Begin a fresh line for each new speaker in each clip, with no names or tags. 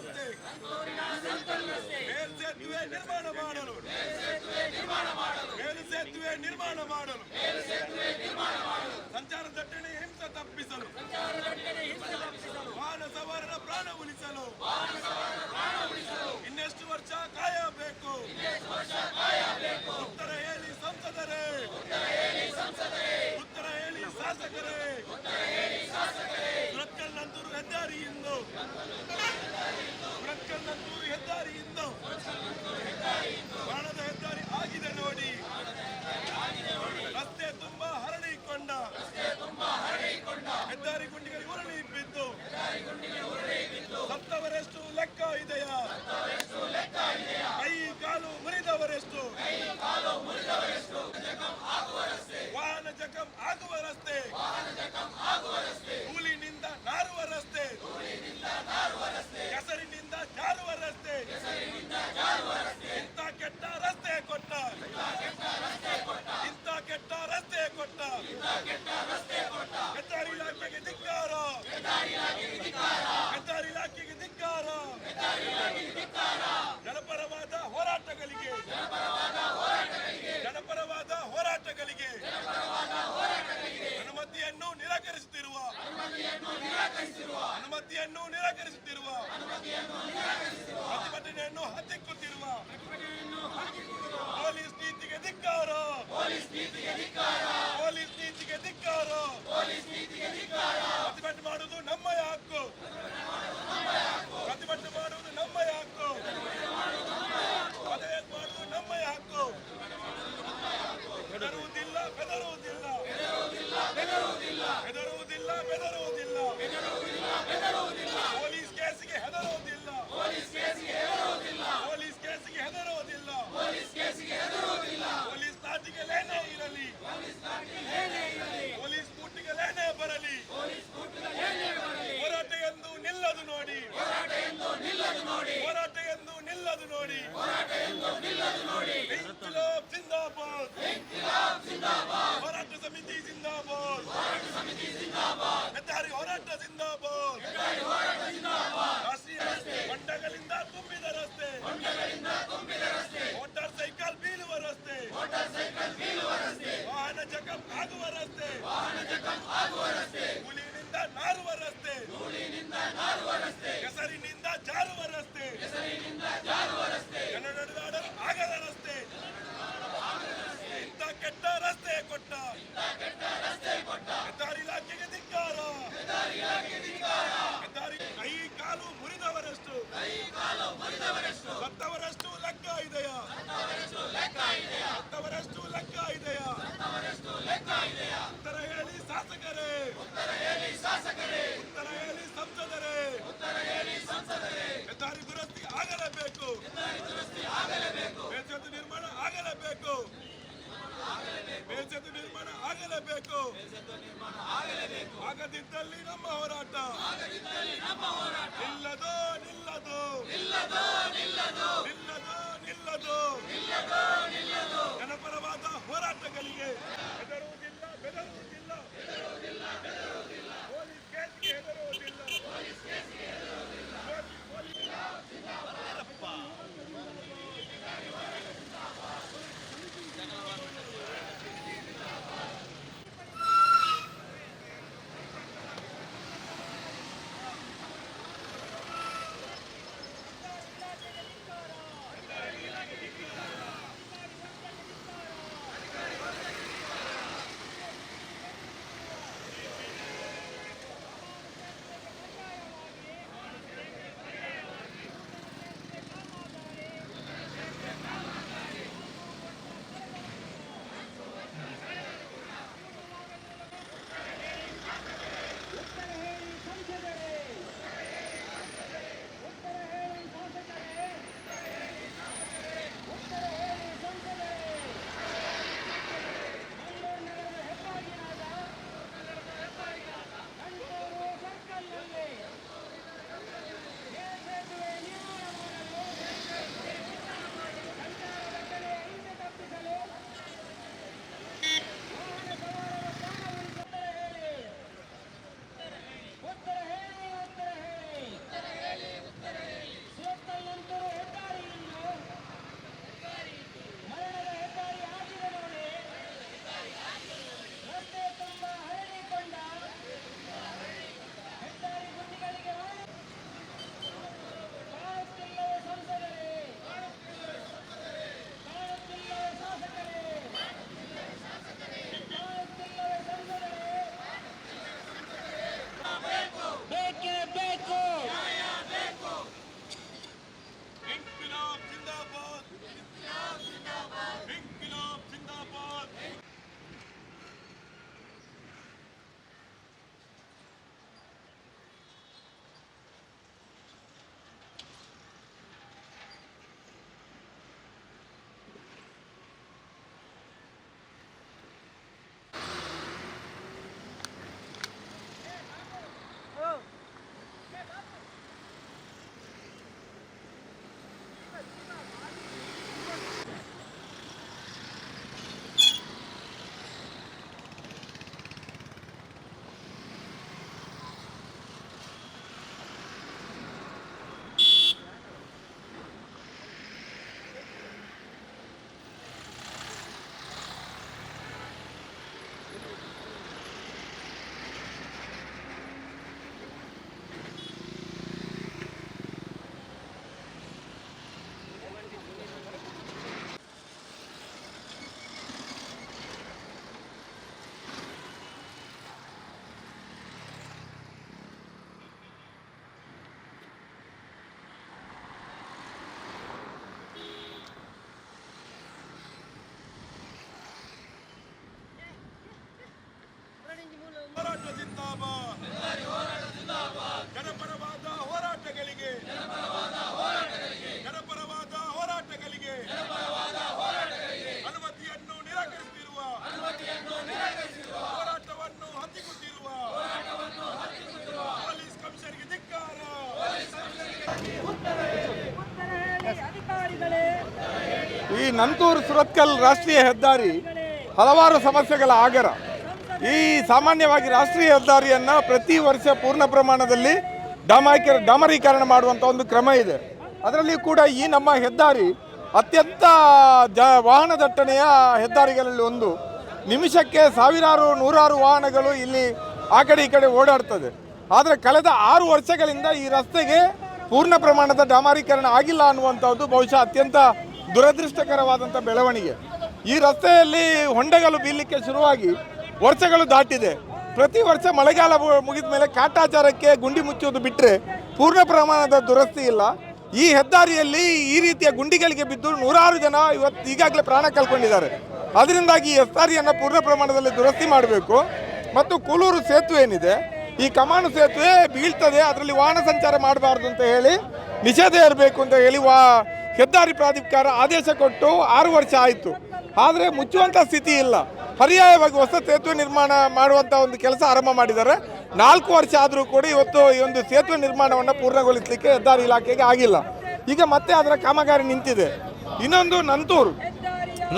Central ರಸ್ತೆ ಮೇಲ್ಸೇತುವೆ ನಿರ್ಮಾಣ ಮಾಡಲು ಮೇಲ್ಸೇತುವೆ ನಿರ್ಮಾಣ ಮಾಡಲು ಸಂಚಾರ ದಟ್ಟಣೆ ಹಿಂಸೆ ತಪ್ಪಿಸಲು ವಾಹನ ಸವಾರರ ಪ್ರಾಣ ಉಳಿಸಲು ಇನ್ನೆಷ್ಟು ವರ್ಷ ಕಾಯಬೇಕು ಉತ್ತರ ಹೇಳಿ ಸಂಸದರೇ ಉತ್ತರ ಹೇಳಿ ಶಾಸಕರೇ ಸುರತ್ಕಲ್ ಹೆದ್ದಾರಿಯಿಂದ. ಸುರತ್ಕಲ್ ಹೆದ್ದಾರಿ ಹೆದ್ದಾರಿಯಿಂದ. ಬಾಣದ ಹೆದ್ದಾರಿ ಆಗಿದೆ ನೋಡಿ. ರಸ್ತೆ ತುಂಬಾ ಹರಡಿಕೊಂಡ. ಹೆದ್ದಾರಿ ಗುಂಡಿಗಳಿಗೆ ಉರುಳಿ ಬಿದ್ದು. ಸತ್ತವರೆಷ್ಟು ಲೆಕ್ಕ ಇದೆಯಾ? ಕೈ ಕಾಲು ಮುರಿದವರೆಷ್ಟು? ವಾಹನ ಜಖಂ ಆಗುವ ರಸ್ತೆ. ಧೂಳಿನಿಂದ ನಾರುವ ರಸ್ತೆ ಹೆಸರಿನಿಂದ ಜಾರುವ ರಸ್ತೆ ಇಂಥ ಕೆಟ್ಟ. ರಸ್ತೆ ಕೊಟ್ಟ. ಇಂಥ ಕೆಟ್ಟ. ರಸ್ತೆ ಕೊಟ್ಟ ಹೆದ್ದಾರಿ ಇಲಾಖೆಗೆ ಧಿಕ್ಕಾರ ಹೆದ್ದಾರಿ ಇಲಾಖೆಗೆ ಧಿಕ್ಕಾರ ಜನಪರವಾದ ಹೋರಾಟಗಳಿಗೆ ಜನಪರವಾದ ಹೋರಾಟಗಳಿಗೆ ಅನುಮತಿಯನ್ನು ನಿರಾಕರಿಸುತ್ತಿರುವ ಅನುಮತಿಯನ್ನು ನಿರಾಕರಿಸುತ್ತಿರುವ ಪ್ರತಿಭಟನೆಯನ್ನು ಹತ್ತಿಕ್ಕುತ್ತಿರುವ ಪೊಲೀಸ್ ನೀತಿಗೆ ಧಿಕ್ಕಾರ. ಪೊಲೀಸ್ ನೀತಿಗೆ ಧಿಕ್ಕಾರ. ಪ್ರತಿಭಟನೆ ಮಾಡುವುದು ನಮ್ಮ ಹಕ್ಕು ಪ್ರತಿಭಟನೆ ಮಾಡುವುದು ನಮ್ಮ ಹಕ್ಕು ಮದುವೆ ಮಾಡುವುದು ನಮ್ಮ ಹಕ್ಕು ಹೆದರುವುದಿಲ್ಲ ಬೆದರುವುದಿಲ್ಲ ಹೆದರುವುದಿಲ್ಲ ಬೆದರುವುದಿಲ್ಲ ಪೊಲೀಸ್ ಕೇಸಿಗೆ ಹೆದರುವುದಿಲ್ಲ ಪೊಲೀಸ್ ಕೇಸಿಗೆ ಹೆದರುವುದಿಲ್ಲ ಪೊಲೀಸ್ ಲಾಠಿಗೆ ಲೇನೇ ಇರಲಿ ಪೊಲೀಸ್ ಕೂಟಿಗೆ ಲೇನೇ ಬರಲಿ ಹೋರಾಟ ಎಂದು ನಿಲ್ಲದು ನೋಡಿ ಹೋರಾಟ ಎಂದು ನಿಲ್ಲದು ನೋಡಿ ಇನ್ಕಿಲಾಬ್ ಜಿಂದಾಬಾದ್ ಹೋರಾಟ ಸಮಿತಿ ಜಿಂದಾಬಾದ್ ಹೆದ್ದಾರಿ ಹೋರಾಟ ಜಿಂದಾಬಾದ್ ರಾಷ್ಟ್ರೀಯ ಹೊಂಡಗಳಿಂದ ತುಂಬಿದ ರಸ್ತೆ ಮೋಟಾರ್ ಸೈಕಲ್ ಬೀಳುವ ರಸ್ತೆ ವಾಹನ ಜಖಂ ಆಗುವ ರಸ್ತೆ ಹುಲಿನಿಂದ ನಾರುವ ರಸ್ತೆ ಕೆಸರಿನಿಂದ ಜಾರುವ ರಸ್ತೆ ಜನ ನಡೆದಾಡಲು ಆಗದ ರಸ್ತೆ ಇಂಥ ಕೆಟ್ಟ ರಸ್ತೆ ಕೊಟ್ಟ ಹೆದ್ದಾರಿ ಇಲಾಖೆಗೆ ಧಿಕ್ಕಾರ ಹೆದ್ದಾರಿ ಕೈ ಕಾಲು ಮುರಿದವರಷ್ಟು ಸತ್ತವರಷ್ಟು ಲೆಕ್ಕ ಇದೆಯಾ ಸತ್ತವರಷ್ಟು ಲೆಕ್ಕ ಇದೆಯಾ ಉತ್ತರ ಹೇಳಿ ಶಾಸಕರೇ ಉತ್ತರ ಹೇಳಿ ಸಂಸದರೇ ಹೆದ್ದಾರಿ ದುರಸ್ತಿ ಆಗಲೇಬೇಕು. ಮೇಲ್ಸೇತು ನಿರ್ಮಾಣ ಆಗಲೇಬೇಕು. ಮೇಲ್ಸೇತು ನಿರ್ಮಾಣ ಆಗಲೇಬೇಕು. ಆಗದಿದ್ದಲ್ಲಿ ನಮ್ಮ ಹೋರಾಟ. ನಿಲ್ಲದು ನಿಲ್ಲದು. ನಿಲ್ಲದು ನಿಲ್ಲದು. ಜನಪರವಾದ ಹೋರಾಟಗಳಿಗೆ ಬೆದರುವುದಿಲ್ಲ
ಬೆದರುವುದಿಲ್ಲ.
ಈ ನಂತೂರು ಸುರತ್ಕಲ್ ರಾಷ್ಟ್ರೀಯ ಹೆದ್ದಾರಿ ಹಲವಾರು ಸಮಸ್ಯೆಗಳ ಆಗರ. ಈ ಸಾಮಾನ್ಯವಾಗಿ ರಾಷ್ಟ್ರೀಯ ಹೆದ್ದಾರಿಯನ್ನು ಪ್ರತಿ ವರ್ಷ ಪೂರ್ಣ ಪ್ರಮಾಣದಲ್ಲಿ ಡಾಮಾಕೀರ, ಡಾಮರೀಕರಣ ಮಾಡುವಂಥ ಒಂದು ಕ್ರಮ ಇದೆ. ಅದರಲ್ಲಿ ಕೂಡ ಈ ನಮ್ಮ ಹೆದ್ದಾರಿ ಅತ್ಯಂತ ಜ, ವಾಹನ ದಟ್ಟಣೆಯ ಹೆದ್ದಾರಿಗಳಲ್ಲಿ ಒಂದು. ನಿಮಿಷಕ್ಕೆ ಸಾವಿರಾರು, ನೂರಾರು ವಾಹನಗಳು ಇಲ್ಲಿ ಆ ಕಡೆ ಈ ಕಡೆ ಓಡಾಡ್ತದೆ. ಆದರೆ ಕಳೆದ ಆರು ವರ್ಷಗಳಿಂದ ಈ ರಸ್ತೆಗೆ ಪೂರ್ಣ ಪ್ರಮಾಣದ ಡಾಮಾರೀಕರಣ ಆಗಿಲ್ಲ ಅನ್ನುವಂಥದ್ದು ಬಹುಶಃ ಅತ್ಯಂತ ದುರದೃಷ್ಟಕರವಾದಂಥ ಬೆಳವಣಿಗೆ. ಈ ರಸ್ತೆಯಲ್ಲಿ ಹೊಂಡೆಗಳು ಬೀಳಲಿಕ್ಕೆ ಶುರುವಾಗಿ ವರ್ಷಗಳು ದಾಟಿದೆ. ಪ್ರತಿ ವರ್ಷ ಮಳೆಗಾಲ ಮುಗಿದ ಮೇಲೆ ಕಾಟಾಚಾರಕ್ಕೆ ಗುಂಡಿ ಮುಚ್ಚುವುದು ಬಿಟ್ಟರೆ ಪೂರ್ಣ ಪ್ರಮಾಣದ ದುರಸ್ತಿ ಇಲ್ಲ. ಈ ಹೆದ್ದಾರಿಯಲ್ಲಿ ಈ ರೀತಿಯ ಗುಂಡಿಗಳಿಗೆ ಬಿದ್ದು ನೂರಾರು ಜನ ಇವತ್ತು ಈಗಾಗಲೇ ಪ್ರಾಣ ಕಳ್ಕೊಂಡಿದ್ದಾರೆ. ಅದರಿಂದಾಗಿ ಈ ಹೆದ್ದಾರಿಯನ್ನು ಪೂರ್ಣ ಪ್ರಮಾಣದಲ್ಲಿ ದುರಸ್ತಿ ಮಾಡಬೇಕು. ಮತ್ತು ಕೂಲೂರು ಸೇತುವೆ ಏನಿದೆ ಈ ಕಮಾನು ಸೇತುವೆ ಬೀಳ್ತದೆ, ಅದರಲ್ಲಿ ವಾಹನ ಸಂಚಾರ ಮಾಡಬಾರ್ದು ಅಂತ ಹೇಳಿ ನಿಷೇಧ ಇರಬೇಕು ಅಂತ ಹೇಳಿ ವಾ ಹೆದ್ದಾರಿ ಪ್ರಾಧಿಕಾರ ಆದೇಶ ಕೊಟ್ಟು ಆರು ವರ್ಷ ಆಯಿತು. ಆದರೆ ಮುಚ್ಚುವಂಥ ಸ್ಥಿತಿ ಇಲ್ಲ. ಪರ್ಯಾಯವಾಗಿ ಹೊಸ ಸೇತುವೆ ನಿರ್ಮಾಣ ಮಾಡುವಂಥ ಒಂದು ಕೆಲಸ ಆರಂಭ ಮಾಡಿದ್ದಾರೆ. ನಾಲ್ಕು ವರ್ಷ ಆದರೂ ಕೂಡ ಇವತ್ತು ಈ ಒಂದು ಸೇತುವೆ ನಿರ್ಮಾಣವನ್ನು ಪೂರ್ಣಗೊಳಿಸಲಿಕ್ಕೆ ಹೆದ್ದಾರಿ ಇಲಾಖೆಗೆ ಆಗಿಲ್ಲ. ಈಗ ಮತ್ತೆ ಅದರ ಕಾಮಗಾರಿ ನಿಂತಿದೆ. ಇನ್ನೊಂದು ನಂತೂರು.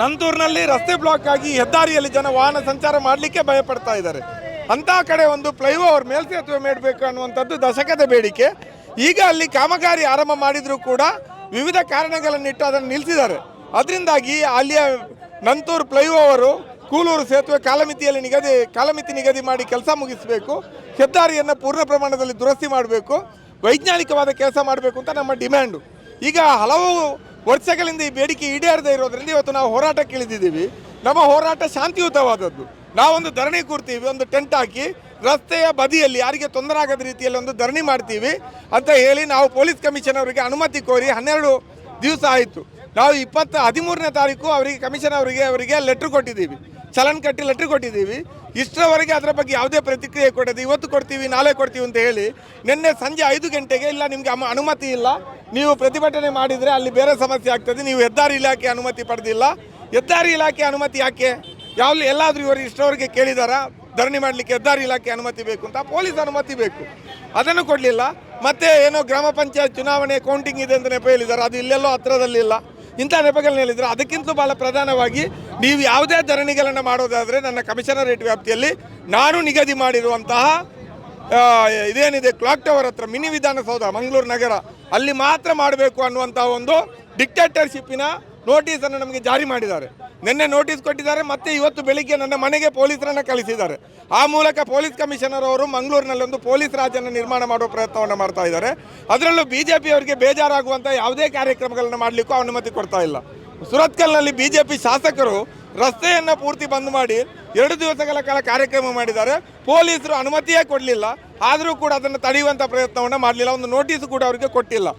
ನಂತೂರಿನಲ್ಲಿ ರಸ್ತೆ ಬ್ಲಾಕ್ ಆಗಿ ಹೆದ್ದಾರಿಯಲ್ಲಿ ಜನ ವಾಹನ ಸಂಚಾರ ಮಾಡಲಿಕ್ಕೆ ಭಯಪಡ್ತಾ ಇದ್ದಾರೆ. ಅಂತ ಕಡೆ ಒಂದು ಫ್ಲೈಓವರ್ ಮೇಲ್ಸೇತುವೆ ಮಾಡಬೇಕು ಅನ್ನುವಂಥದ್ದು ದಶಕದ ಬೇಡಿಕೆ. ಈಗ ಅಲ್ಲಿ ಕಾಮಗಾರಿ ಆರಂಭ ಮಾಡಿದರೂ ಕೂಡ ವಿವಿಧ ಕಾರಣಗಳನ್ನಿಟ್ಟು ಅದನ್ನು ನಿಲ್ಲಿಸಿದ್ದಾರೆ ಅದರಿಂದಾಗಿ ಅಲ್ಲಿಯ ನಂತೂರು ಫ್ಲೈಓವರು ಕೂಲೂರು ಸೇತುವೆ ಕಾಲಮಿತಿಯಲ್ಲಿ ನಿಗದಿ, ಕಾಲಮಿತಿ ನಿಗದಿ ಮಾಡಿ ಕೆಲಸ ಮುಗಿಸಬೇಕು. ಹೆದ್ದಾರಿಯನ್ನು ಪೂರ್ಣ ಪ್ರಮಾಣದಲ್ಲಿ ದುರಸ್ತಿ ಮಾಡಬೇಕು. ವೈಜ್ಞಾನಿಕವಾದ ಕೆಲಸ ಮಾಡಬೇಕು ಅಂತ ನಮ್ಮ ಡಿಮ್ಯಾಂಡು. ಈಗ ಹಲವು ವರ್ಷಗಳಿಂದ ಈ ಬೇಡಿಕೆ ಈಡೇರದೇ ಇರೋದ್ರಿಂದ ಇವತ್ತು ನಾವು ಹೋರಾಟಕ್ಕೆ ಇಳಿದಿದ್ದೀವಿ ನಮ್ಮ ಹೋರಾಟ ಶಾಂತಿಯುತವಾದದ್ದು. ನಾವೊಂದು ಧರಣಿ ಕೂರ್ತೀವಿ, ಒಂದು ಟೆಂಟ್ ಹಾಕಿ, ರಸ್ತೆಯ ಬದಿಯಲ್ಲಿ ಯಾರಿಗೆ ತೊಂದರೆ ಆಗದ ರೀತಿಯಲ್ಲಿ ಒಂದು ಧರಣಿ ಮಾಡ್ತೀವಿ ಅಂತ ಹೇಳಿ ನಾವು ಪೊಲೀಸ್ ಕಮಿಷನ್ ಅವರಿಗೆ ಅನುಮತಿ ಕೋರಿ ಹನ್ನೆರಡು ದಿವಸ ಆಯಿತು. ನಾವು ಇಪ್ಪತ್ತು, ಹದಿಮೂರನೇ ತಾರೀಕು ಅವರಿಗೆ, ಕಮಿಷನ್ ಅವರಿಗೆ ಅವರಿಗೆ ಲೆಟ್ರ್ ಕೊಟ್ಟಿದ್ದೀವಿ. ಚಲನ್ ಕಟ್ಟಿ ಲೆಟ್ರ್ ಕೊಟ್ಟಿದ್ದೀವಿ. ಇಷ್ಟರವರೆಗೆ ಅದರ ಬಗ್ಗೆ ಯಾವುದೇ ಪ್ರತಿಕ್ರಿಯೆ ಕೊಡೋದು ಇವತ್ತು ಕೊಡ್ತೀವಿ, ನಾಳೆ ಕೊಡ್ತೀವಿ ಅಂತ ಹೇಳಿ ನಿನ್ನೆ ಸಂಜೆ ಐದು ಗಂಟೆಗೆ, ಇಲ್ಲ ನಿಮಗೆ ಅನುಮತಿ ಇಲ್ಲ, ನೀವು ಪ್ರತಿಭಟನೆ ಮಾಡಿದರೆ ಅಲ್ಲಿ ಬೇರೆ ಸಮಸ್ಯೆ ಆಗ್ತದೆ, ನೀವು ಹೆದ್ದಾರಿ ಇಲಾಖೆ ಅನುಮತಿ ಪಡೆದಿಲ್ಲ. ಹೆದ್ದಾರಿ ಇಲಾಖೆ ಅನುಮತಿ ಯಾಕೆ? ಯಾವ ಎಲ್ಲಾದರೂ ಇವರು ಇಷ್ಟವರಿಗೆ ಕೇಳಿದಾರಾ, ಧರಣಿ ಮಾಡಲಿಕ್ಕೆ ಹೆದ್ದಾರಿ ಇಲಾಖೆ ಅನುಮತಿ ಬೇಕು ಅಂತ ಪೊಲೀಸ್ ಅನುಮತಿ ಬೇಕು. ಅದನ್ನು ಕೊಡಲಿಲ್ಲ. ಮತ್ತೆ ಏನೋ ಗ್ರಾಮ ಪಂಚಾಯತ್ ಚುನಾವಣೆ ಕೌಂಟಿಂಗ್ ಇದೆ ಅಂತ ನೆಪ ಹೇಳಿದ್ದಾರೆ ಅದು ಇಲ್ಲೆಲ್ಲೋ ಹತ್ರದಲ್ಲಿಲ್ಲ ಇಂಥ ನೆಪಗಳನ್ನ ಹೇಳಿದ್ರು ಅದಕ್ಕಿಂತ ಭಾಳ ಪ್ರಧಾನವಾಗಿ ನೀವು ಯಾವುದೇ ಧರಣಿಗಳನ್ನು ಮಾಡೋದಾದರೆ ನನ್ನ ಕಮಿಷನರೇಟ್ ವ್ಯಾಪ್ತಿಯಲ್ಲಿ ನಾನು ನಿಗದಿ ಮಾಡಿರುವಂತಹ ಇದೇನಿದೆ ಕ್ಲಾಕ್ ಟವರ್ ಹತ್ರ ಮಿನಿ ವಿಧಾನಸೌಧ, ಮಂಗಳೂರು ನಗರ, ಅಲ್ಲಿ ಮಾತ್ರ ಮಾಡಬೇಕು ಅನ್ನುವಂತಹ ಒಂದು ಡಿಕ್ಟೇಟರ್ಶಿಪ್ಪಿನ ನೋಟಿಸನ್ನು ನಮಗೆ ಜಾರಿ ಮಾಡಿದ್ದಾರೆ. ನಿನ್ನೆ ನೋಟಿಸ್ ಕೊಟ್ಟಿದ್ದಾರೆ, ಮತ್ತೆ ಇವತ್ತು ಬೆಳಿಗ್ಗೆ ನನ್ನ ಮನೆಗೆ ಪೊಲೀಸರನ್ನ ಕಳಿಸಿದ್ದಾರೆ. ಆ ಮೂಲಕ ಪೊಲೀಸ್ ಕಮಿಷನರ್ ಅವರು ಮಂಗಳೂರಿನಲ್ಲಿ ಒಂದು ಪೊಲೀಸ್ ರಾಜ್ಯನ ನಿರ್ಮಾಣ ಮಾಡುವ ಪ್ರಯತ್ನವನ್ನು ಮಾಡ್ತಾ ಇದ್ದಾರೆ. ಅದರಲ್ಲೂ ಬಿ ಜೆ ಅವರಿಗೆ ಬೇಜಾರಾಗುವಂಥ ಯಾವುದೇ ಕಾರ್ಯಕ್ರಮಗಳನ್ನು ಮಾಡಲಿಕ್ಕೂ ಅನುಮತಿ ಕೊಡ್ತಾ ಇಲ್ಲ. ಸುರತ್ಕಲ್ನಲ್ಲಿ ಬಿ ಜೆ ಪಿ ಶಾಸಕರು ರಸ್ತೆಯನ್ನು ಪೂರ್ತಿ ಬಂದ್ ಮಾಡಿ ಎರಡು ದಿವಸಗಳ ಕಾಲ ಕಾರ್ಯಕ್ರಮ ಮಾಡಿದ್ದಾರೆ. ಪೊಲೀಸರು ಅನುಮತಿಯೇ ಕೊಡಲಿಲ್ಲ, ಆದರೂ ಕೂಡ ಅದನ್ನು ತಡೆಯುವಂಥ ಪ್ರಯತ್ನವನ್ನು ಮಾಡಲಿಲ್ಲ. ಒಂದು ನೋಟಿಸ್ ಕೂಡ ಅವರಿಗೆ ಕೊಟ್ಟಿಲ್ಲ.